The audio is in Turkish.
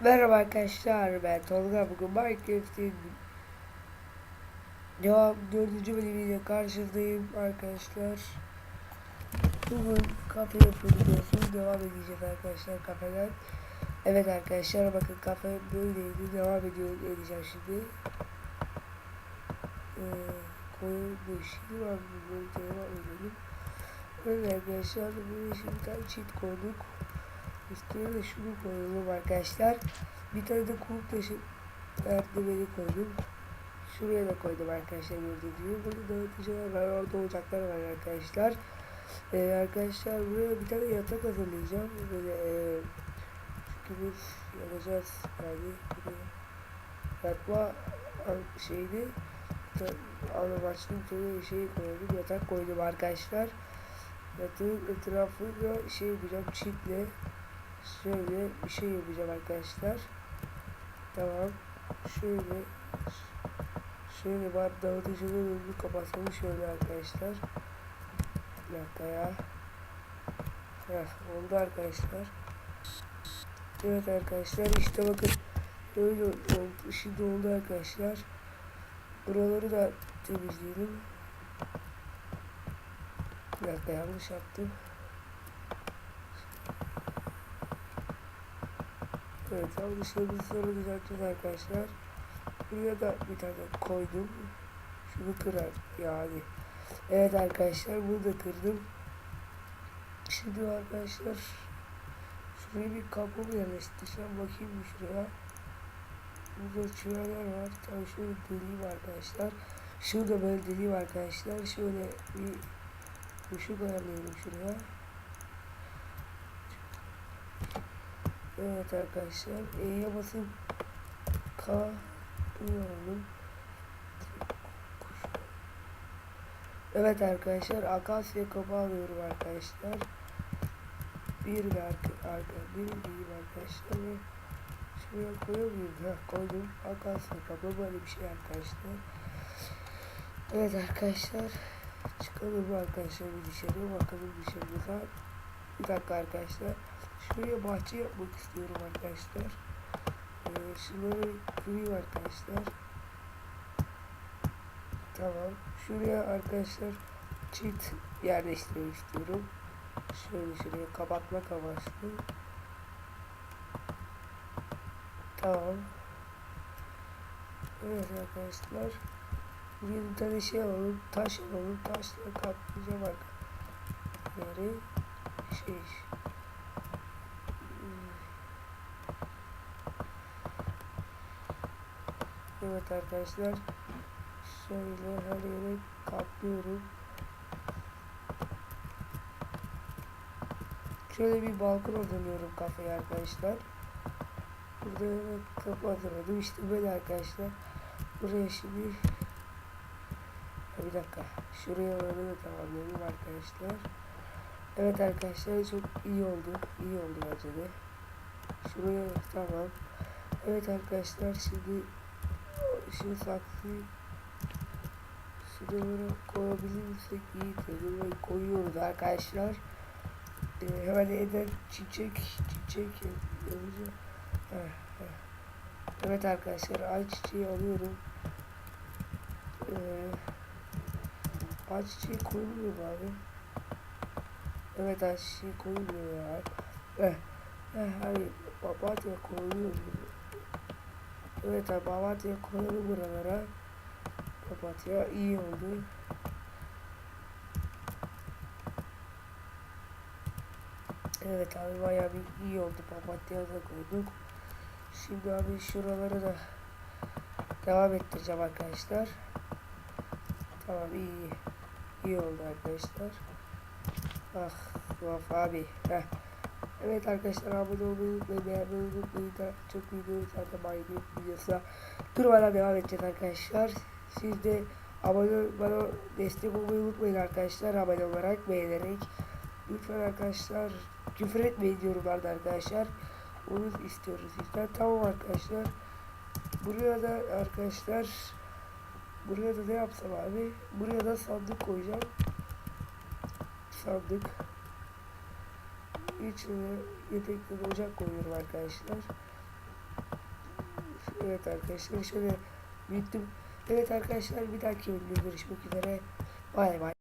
Merhaba arkadaşlar ben Tolga bugün Minecraft'in devam dördüncü bölümüyle karşınızdayım arkadaşlar. Bugün kafe yapıyoruz devam edeceğiz arkadaşlar kafeden. Evet arkadaşlar bakın kafe böyleydi devam ediyor edeceğim şimdi. Ee, koyulmuş şimdi var böyle devam edelim. Evet arkadaşlar buraya şimdi cheat koyduk. Üstüne de şunu koyalım arkadaşlar. Bir tane de kum taşı merdiveni koydum. Şuraya da koydum arkadaşlar gördüğünüz gibi. Burada dağıtıcılar var, orada ocaklar var arkadaşlar. Ee, arkadaşlar buraya bir tane yatak hazırlayacağım. Böyle e, çünkü biz yapacağız yani. Buraya yatma şeyini amaçlı bir şey koydum. Yatak koydum arkadaşlar. Yatağın etrafında şey yapacağım çitle şöyle bir şey yapacağım arkadaşlar. Tamam. Şöyle şöyle var dağıtıcının önünü kapatalım şöyle arkadaşlar. Bir dakika ya. Heh, oldu arkadaşlar. Evet arkadaşlar işte bakın öyle oldu. Şimdi oldu arkadaşlar. Buraları da temizleyelim. Bir dakika yanlış yaptım. Evet yanlışlarımızı sonra düzelteceğiz arkadaşlar. Buraya da bir tane koydum. Şunu kırar yani. Evet arkadaşlar bunu da kırdım. Şimdi arkadaşlar şuraya bir kapı mı yerleştireceğim bakayım şuraya. Burada çiviler var. Tabii şöyle deliğim arkadaşlar. Şurada böyle deliğim arkadaşlar. Şöyle bir ışık ayarlayalım şuraya. Evet arkadaşlar. E'ye basıp K duyalım. Evet arkadaşlar. Akasya kapı alıyorum arkadaşlar. Bir ve arka, bir diyeyim arkadaşlar ve şuraya koyamıyorum. Ha koydum. Akasya kapı böyle bir şey arkadaşlar. Evet arkadaşlar. Çıkalım arkadaşlar dışarı bakalım dışarıda. Bir dakika arkadaşlar. Şuraya bahçe yapmak istiyorum arkadaşlar. Ee, şunları kırayım arkadaşlar. Tamam. Şuraya arkadaşlar çit yerleştirmek istiyorum. Şöyle şuraya kapatmak amaçlı. Tamam. Evet arkadaşlar. Bir tane şey alalım. Taş alalım. Taşla kaplayacağım arkadaşlar. Şey Evet arkadaşlar şöyle her yere kaplıyorum. Şöyle bir balkon hazırlıyorum kafeye arkadaşlar. Burada kapı hazırladım. İşte böyle arkadaşlar. Buraya şimdi bir dakika. Şuraya öyle de tamamlayalım arkadaşlar. Evet arkadaşlar çok iyi oldu. İyi oldu bence de. Şuraya tamam. Evet arkadaşlar şimdi şu saksıyı şuraya koyabilirsek iyi tabii koyuyoruz arkadaşlar. Ee, hemen eden çiçek çiçek yazacağım. Evet arkadaşlar ay çiçeği alıyorum. Ee, ay çiçeği koyulmuyor mu abi? Evet ay çiçeği koyulmuyor ya. Eh, eh, hayır papatya koyuluyor. Evet papatya koyalım buralara. Papatya iyi oldu. Evet abi bayağı bir iyi oldu. Papatya da koyduk. Şimdi abi şuraları da devam ettireceğim arkadaşlar. Tamam iyi. iyi oldu arkadaşlar. Ah tuhaf abi. Heh. Evet arkadaşlar abone olmayı unutmayın. Beğenmeyi unutmayın. Çok video zaten Minecraft videosuna durmadan devam edeceğiz arkadaşlar. Siz de abone bana destek olmayı unutmayın arkadaşlar. Abone olarak beğenerek. Lütfen arkadaşlar küfür etmeyin yorumlarda arkadaşlar. Onu istiyoruz sizden. Tamam arkadaşlar. Buraya da arkadaşlar buraya da ne yapsam abi? Buraya da sandık koyacağım. Sandık. İçine yedekli ocak koyuyorum arkadaşlar. Evet arkadaşlar şöyle büyüttüm. Evet arkadaşlar bir dahaki bölümde görüşmek üzere. Bay bay.